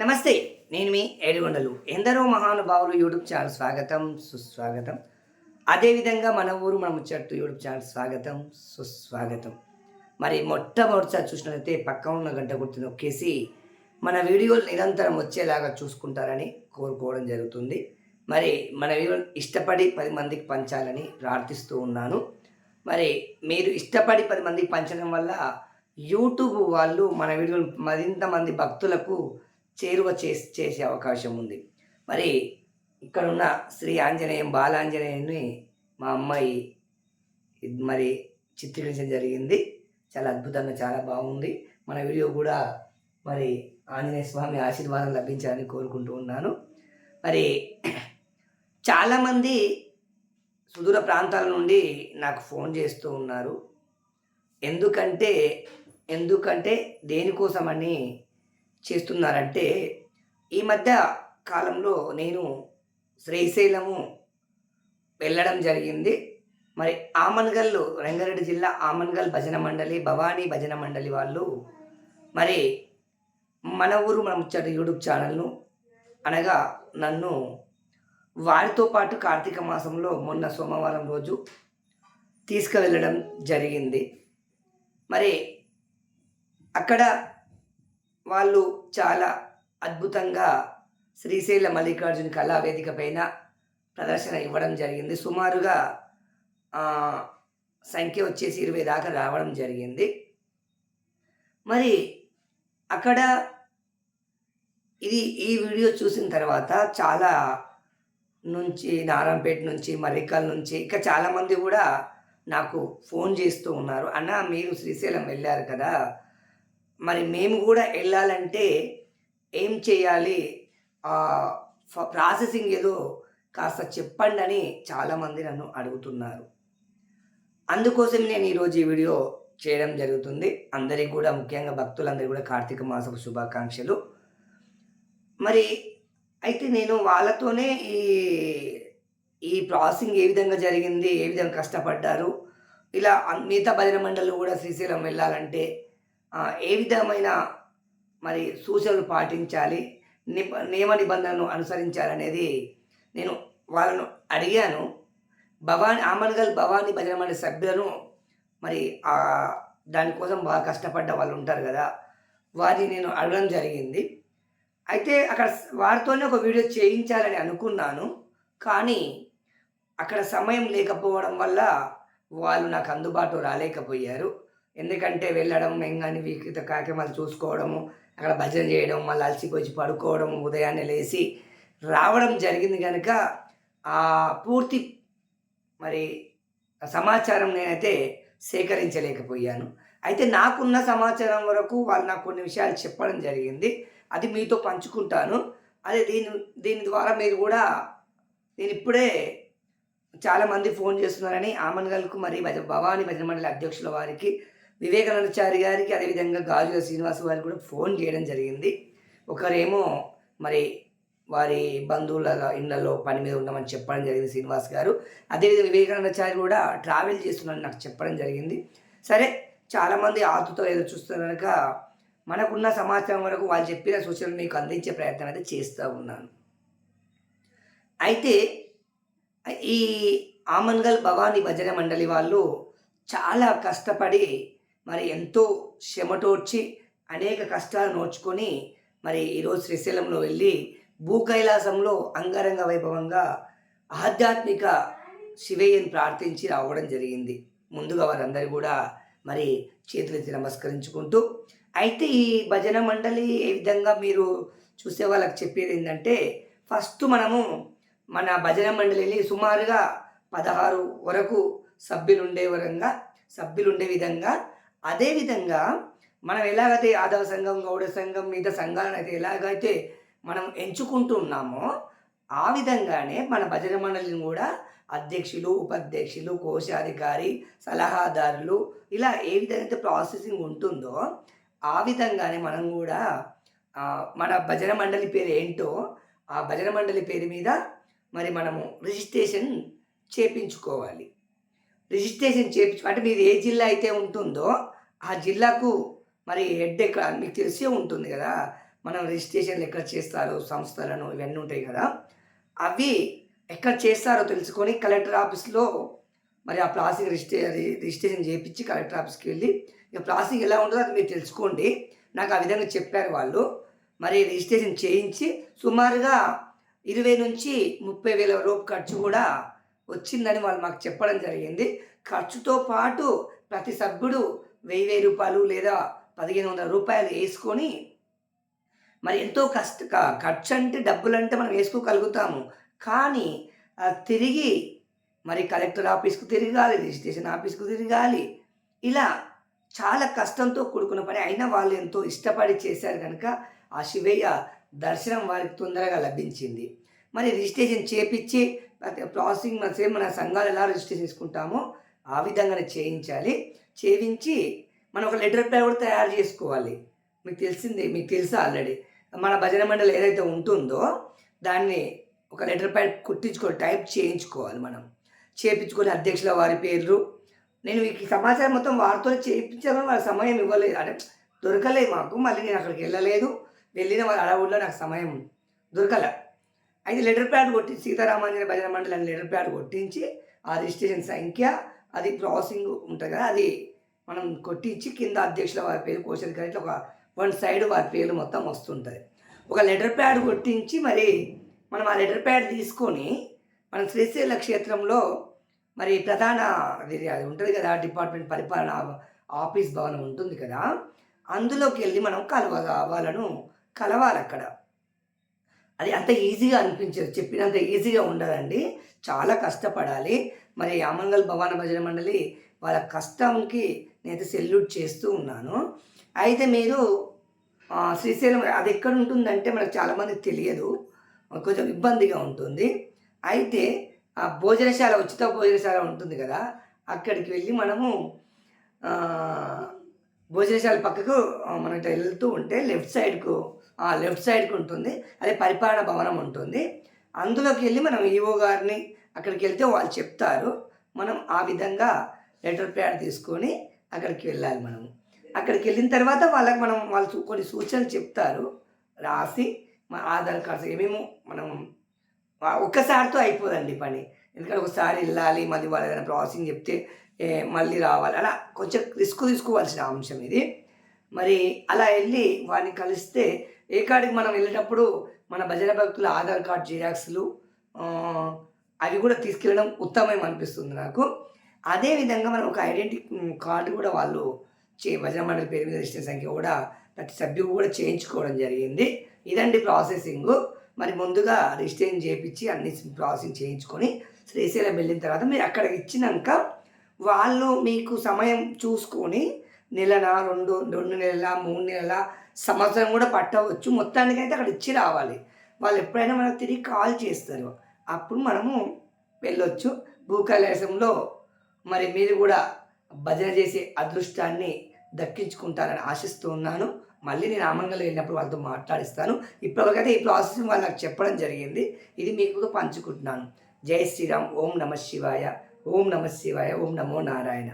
నమస్తే నేను మీ ఏడుగొండలు. ఎందరో మహానుభావులు యూట్యూబ్ ఛానల్ స్వాగతం సుస్వాగతం. అదేవిధంగా మన ఊరు మన ముచ్చట్టు యూట్యూబ్ ఛానల్ స్వాగతం సుస్వాగతం. మరి మొట్టమొదటిసారి చూసినట్లయితే పక్క ఉన్న గంట గుర్తు నొక్కేసి మన వీడియోలు నిరంతరం వచ్చేలాగా చూసుకుంటారని కోరుకోవడం జరుగుతుంది. మరి మన వీడియోలు ఇష్టపడి పది మందికి పంచాలని ప్రార్థిస్తూ ఉన్నాను. మరి మీరు ఇష్టపడి పది మందికి పంచడం వల్ల యూట్యూబ్ వాళ్ళు మన వీడియోలు మరింత మంది భక్తులకు చేరువ చే చేసే అవకాశం ఉంది. మరి ఇక్కడున్న శ్రీ ఆంజనేయం బాలాంజనేయుని మా అమ్మాయి మరి చిత్రీకరించడం జరిగింది. చాలా అద్భుతంగా చాలా బాగుంది. మన వీడియో కూడా మరి ఆంజనేయ స్వామి ఆశీర్వాదం లభించాలని కోరుకుంటూ ఉన్నాను. మరి చాలామంది సుదూర ప్రాంతాల నుండి నాకు ఫోన్ చేస్తూ ఉన్నారు. ఎందుకంటే ఎందుకంటే దేనికోసమని చేస్తున్నారంటే ఈ మధ్య కాలంలో నేను శ్రీశైలము వెళ్ళడం జరిగింది. మరి ఆమన్గల్ రంగారెడ్డి జిల్లా ఆమన్గల్ భజన మండలి భవానీ భజన మండలి వాళ్ళు మరి మన ఊరు మన ముచ్చట యూట్యూబ్ ఛానల్ను అనగా నన్ను వారితో పాటు కార్తీక మాసంలో మొన్న సోమవారం రోజు తీసుకువెళ్ళడం జరిగింది. మరి అక్కడ వాళ్ళు చాలా అద్భుతంగా శ్రీశైల మల్లికార్జున కళావేదిక పైన ప్రదర్శన ఇవ్వడం జరిగింది. సుమారుగా సంఖ్య వచ్చేసి ఇరవై దాకా రావడం జరిగింది. మరి అక్కడ ఇది ఈ వీడియో చూసిన తర్వాత చాలా నుంచి నారాయణపేట నుంచి మర్రికల్ నుంచి ఇంకా చాలామంది కూడా నాకు ఫోన్ చేస్తూ ఉన్నారు. అన్న మీరు శ్రీశైలం వెళ్ళారు కదా మరి మేము కూడా వెళ్ళాలంటే ఏం చేయాలి? ఫ- ప్రాసెసింగ్ ఏదో కాస్త చెప్పండి అని చాలామంది నన్ను అడుగుతున్నారు. అందుకోసం నేను ఈరోజు ఈ వీడియో చేయడం జరుగుతుంది. అందరికీ కూడా ముఖ్యంగా భక్తులందరికీ కూడా కార్తీక మాసపు శుభాకాంక్షలు. మరి అయితే నేను వాళ్ళతోనే ఈ ఈ ప్రాసెసింగ్ ఏ విధంగా జరిగింది ఏ విధంగా కష్టపడ్డారు ఇలా మిగతా భజన మండలి కూడా శ్రీశైలం వెళ్ళాలంటే ఏ విధమైన మరి సూచనలు పాటించాలి నిబ నియమ నిబంధనలను అనుసరించాలనేది నేను వాళ్ళను అడిగాను. భవానీ ఆమన్గల్ భవానీ భజన మండలి సభ్యులను మరి దానికోసం బాగా కష్టపడ్డ వాళ్ళు ఉంటారు కదా వారిని నేను అడగడం జరిగింది. అయితే అక్కడ వారితోనే ఒక వీడియో చేయించాలని అనుకున్నాను కానీ అక్కడ సమయం లేకపోవడం వల్ల వాళ్ళు నాకు అందుబాటులో రాలేకపోయారు. ఎందుకంటే వెళ్ళడం మెంగాని వికృత కార్యక్రమాలు చూసుకోవడము అక్కడ భజన చేయడం మళ్ళీ అలసిపోయి పడుకోవడం ఉదయాన్నే లేచి రావడం జరిగింది కనుక ఆ పూర్తి మరి సమాచారం నేనైతే సేకరించలేకపోయాను. అయితే నాకున్న సమాచారం వరకు వాళ్ళు నాకు కొన్ని విషయాలు చెప్పడం జరిగింది. అది మీతో పంచుకుంటాను. అదే దీని దీని ద్వారా మీరు కూడా నేను ఇప్పుడే చాలామంది ఫోన్ చేస్తున్నారని ఆమన్గల్కు మరి భజ భవానీ భజన మండలి అధ్యక్షుల వారికి వివేకానందచారి గారికి అదేవిధంగా గాజుల శ్రీనివాస్ వారికి కూడా ఫోన్ చేయడం జరిగింది. ఒకరేమో మరి వారి బంధువుల ఇళ్ళలో పని మీద ఉన్నామని చెప్పడం జరిగింది శ్రీనివాస్ గారు. అదేవిధంగా వివేకానందచారి కూడా ట్రావెల్ చేస్తున్నారని నాకు చెప్పడం జరిగింది. సరే చాలామంది ఆతుతో ఏదో చూస్తున్నారు కనుక మనకున్న సమాచారం వరకు వాళ్ళు చెప్పిన సూచనలు మీకు అందించే ప్రయత్నం అయితే చేస్తూ ఉన్నాను. అయితే ఈ ఆమన్గల్ భవానీ భజన మండలి వాళ్ళు చాలా కష్టపడి మరి ఎంతో శ్రమటోడ్చి అనేక కష్టాలు నోచుకొని మరి ఈరోజు శ్రీశైలంలో వెళ్ళి భూకైలాసంలో అంగరంగ వైభవంగా ఆధ్యాత్మిక శివయ్యని ప్రార్థించి రావడం జరిగింది. ముందుగా వారందరూ కూడా మరి చేతులెత్తి నమస్కరించుకుంటూ అయితే ఈ భజన మండలి ఏ విధంగా మీరు చూసే వాళ్ళకి చెప్పేది ఏంటంటే ఫస్ట్ మనము మన భజన మండలిని సుమారుగా పదహారు వరకు సభ్యులు ఉండే వరంగా సభ్యులు ఉండే విధంగా అదేవిధంగా మనం ఎలాగైతే యాదవ సంఘం గౌడ సంఘం మిగతా సంఘాలను అయితే ఎలాగైతే మనం ఎంచుకుంటున్నామో ఆ విధంగానే మన భజన మండలిని కూడా అధ్యక్షులు ఉపాధ్యక్షులు కోశాధికారి సలహాదారులు ఇలా ఏ విధంగా అయితే ప్రాసెసింగ్ ఉంటుందో ఆ విధంగానే మనం కూడా మన భజన మండలి పేరు ఏంటో ఆ భజన మండలి పేరు మీద మరి మనము రిజిస్ట్రేషన్ చేపించుకోవాలి. రిజిస్ట్రేషన్ చేయించు అంటే మీరు ఏ జిల్లా అయితే ఉంటుందో ఆ జిల్లాకు మరి హెడ్ ఎక్కడ మీకు తెలిసే ఉంటుంది కదా. మనం రిజిస్ట్రేషన్లు ఎక్కడ చేస్తారో సంస్థలను ఇవన్నీ ఉంటాయి కదా. అవి ఎక్కడ చేస్తారో తెలుసుకొని కలెక్టర్ ఆఫీస్లో మరి ఆ ప్లాస్టిక్ రిజిస్ట్రే రిజిస్ట్రేషన్ చేయించి కలెక్టర్ ఆఫీస్కి వెళ్ళి ఇక ప్లాస్టిక్ ఎలా ఉంటుందో అది మీరు తెలుసుకోండి. నాకు ఆ విధంగా చెప్పారు వాళ్ళు. మరి రిజిస్ట్రేషన్ చేయించి సుమారుగా ఇరవై నుంచి ముప్పై వేల రూపాయలు ఖర్చు కూడా వచ్చిందని వాళ్ళు మాకు చెప్పడం జరిగింది. ఖర్చుతో పాటు ప్రతి సభ్యుడు వెయ్యి వెయ్యి రూపాయలు లేదా పదిహేను వందల రూపాయలు వేసుకొని మరి ఎంతో కష్ట ఖర్చు అంటే డబ్బులు అంటే మనం వేసుకోగలుగుతాము. కానీ తిరిగి మరి కలెక్టర్ ఆఫీస్కు తిరగాలి రిజిస్ట్రేషన్ ఆఫీస్కు తిరగాలి. ఇలా చాలా కష్టంతో కూడుకున్న పని అయినా వాళ్ళు ఎంతో ఇష్టపడి చేశారు కనుక ఆ శివయ్య దర్శనం వారికి తొందరగా లభించింది. మరి రిజిస్ట్రేషన్ చేపించి ప్రాసెసింగ్ మన సేమ్ మన సంఘాలు ఎలా రిజిస్టర్ చేసుకుంటామో ఆ విధంగానే చేయించాలి. చేయించి మనం ఒక లెటర్ ప్యాడ్ కూడా తయారు చేసుకోవాలి. మీకు తెలిసింది మీకు తెలుసా ఆల్రెడీ? మన భజన మండలి ఏదైతే ఉంటుందో దాన్ని ఒక లెటర్ ప్యాడ్ కుట్టించుకో టైప్ చేయించుకోవాలి మనం. చేయించుకొని అధ్యక్షుల వారి పేర్లు. నేను ఈ సమాచారం మొత్తం వారితో చేయించాలని వాళ్ళ సమయం ఇవ్వలేదు. అంటే దొరకలేదు మాకు. మళ్ళీ నేను అక్కడికి వెళ్ళలేదు. వెళ్ళిన వాళ్ళ అడవుల్లో నాకు సమయం దొరకలే. అయితే లెటర్ ప్యాడ్ కొట్టి సీతారామాంజన భజన మండలి అని లెటర్ ప్యాడ్ కొట్టించి ఆ రిజిస్ట్రేషన్ సంఖ్య అది ప్రాసెసింగ్ ఉంటుంది కదా అది మనం కొట్టించి కింద అధ్యక్షుల వారి పేరు కోషన్ కరెక్ట్ ఒక వన్ సైడ్ వారి పేర్లు మొత్తం వస్తుంటుంది. ఒక లెటర్ ప్యాడ్ కొట్టించి మరి మనం ఆ లెటర్ ప్యాడ్ తీసుకొని మనం శ్రీశైల క్షేత్రంలో మరి ప్రధాన అది అది ఉంటుంది కదా డిపార్ట్మెంట్ పరిపాలన ఆఫీస్ భవనం ఉంటుంది కదా అందులోకి వెళ్ళి మనం కలవ వాళ్ళను కలవాలి అక్కడ అది అంత ఈజీగా అనిపించదు. చెప్పినంత ఈజీగా ఉండదండి. చాలా కష్టపడాలి. మరి యామంగల్ భవాన భజన మండలి వాళ్ళ కష్టంకి నేనైతే సెల్యూట్ చేస్తూ ఉన్నాను. అయితే మీరు శ్రీశైలం అది ఎక్కడ ఉంటుందంటే మనకు చాలామందికి తెలియదు. కొంచెం ఇబ్బందిగా ఉంటుంది. అయితే ఆ భోజనశాల ఉచిత భోజనశాల ఉంటుంది కదా అక్కడికి వెళ్ళి మనము భోజనశాల పక్కకు ఆ, మనం వెళ్తూ ఉంటే లెఫ్ట్ సైడ్కు లెఫ్ట్ సైడ్కి ఉంటుంది అదే పరిపాలన భవనం ఉంటుంది. అందులోకి వెళ్ళి మనం ఈఓ గారిని అక్కడికి వెళ్తే వాళ్ళు చెప్తారు మనం ఆ విధంగా లెటర్ ప్యాడ్ తీసుకొని అక్కడికి వెళ్ళాలి మనము. అక్కడికి వెళ్ళిన తర్వాత వాళ్ళకి మనం వాళ్ళు కొన్ని సూచనలు చెప్తారు రాసి మన ఆధార్ కార్డ్స్ ఏమేమో మనం ఒక్కసారితో అయిపోదండి పని. ఎందుకంటే ఒకసారి వెళ్ళాలి మళ్ళీ వాళ్ళ ఏదైనా ప్రాసెసింగ్ చెప్తే మళ్ళీ రావాలి. అలా కొంచెం రిస్క్ తీసుకోవాల్సిన అంశం ఇది. మరి అలా వెళ్ళి వారిని కలిస్తే ఏ కాడికి మనం వెళ్ళేటప్పుడు మన భజన భక్తుల ఆధార్ కార్డ్ జిరాక్స్లు అవి కూడా తీసుకెళ్ళడం ఉత్తమం అనిపిస్తుంది నాకు. అదేవిధంగా మనం ఒక ఐడెంటి కార్డు కూడా వాళ్ళు చే భజన మండలి పేరు మీద రిజిస్టర్ సంఖ్య కూడా ప్రతి సభ్యుడు కూడా చేయించుకోవడం జరిగింది. ఇదండి ప్రాసెసింగ్. మరి ముందుగా రిజిస్ట్రేషన్ చేయించి అన్ని ప్రాసెసింగ్ చేయించుకొని శ్రీశైలం వెళ్ళిన తర్వాత మీరు అక్కడికి ఇచ్చినాక వాళ్ళు మీకు సమయం చూసుకొని నెలనా రెండు రెండు నెలల మూడు నెలల సంవత్సరం కూడా పట్టవచ్చు. మొత్తానికైతే అక్కడ ఇచ్చి రావాలి. వాళ్ళు ఎప్పుడైనా మనకు తిరిగి కాల్ చేస్తారు. అప్పుడు మనము వెళ్ళొచ్చు. భూకైలాసంలో మరి మీరు కూడా భజన చేసే అదృష్టాన్ని దక్కించుకుంటారని ఆశిస్తూ ఉన్నాను మళ్ళీ నేను ఆమంగల్ వెళ్ళినప్పుడు వాళ్ళతో మాట్లాడిస్తాను. ఇప్పటివరకైతే ఈ ప్రాసెస్ వాళ్ళు నాకు చెప్పడం జరిగింది. ఇది మీకు పంచుకుంటున్నాను. జై శ్రీరామ్. ఓం నమ శివాయ. ఓం నమ శివాయ. ఓం నమో నారాయణ.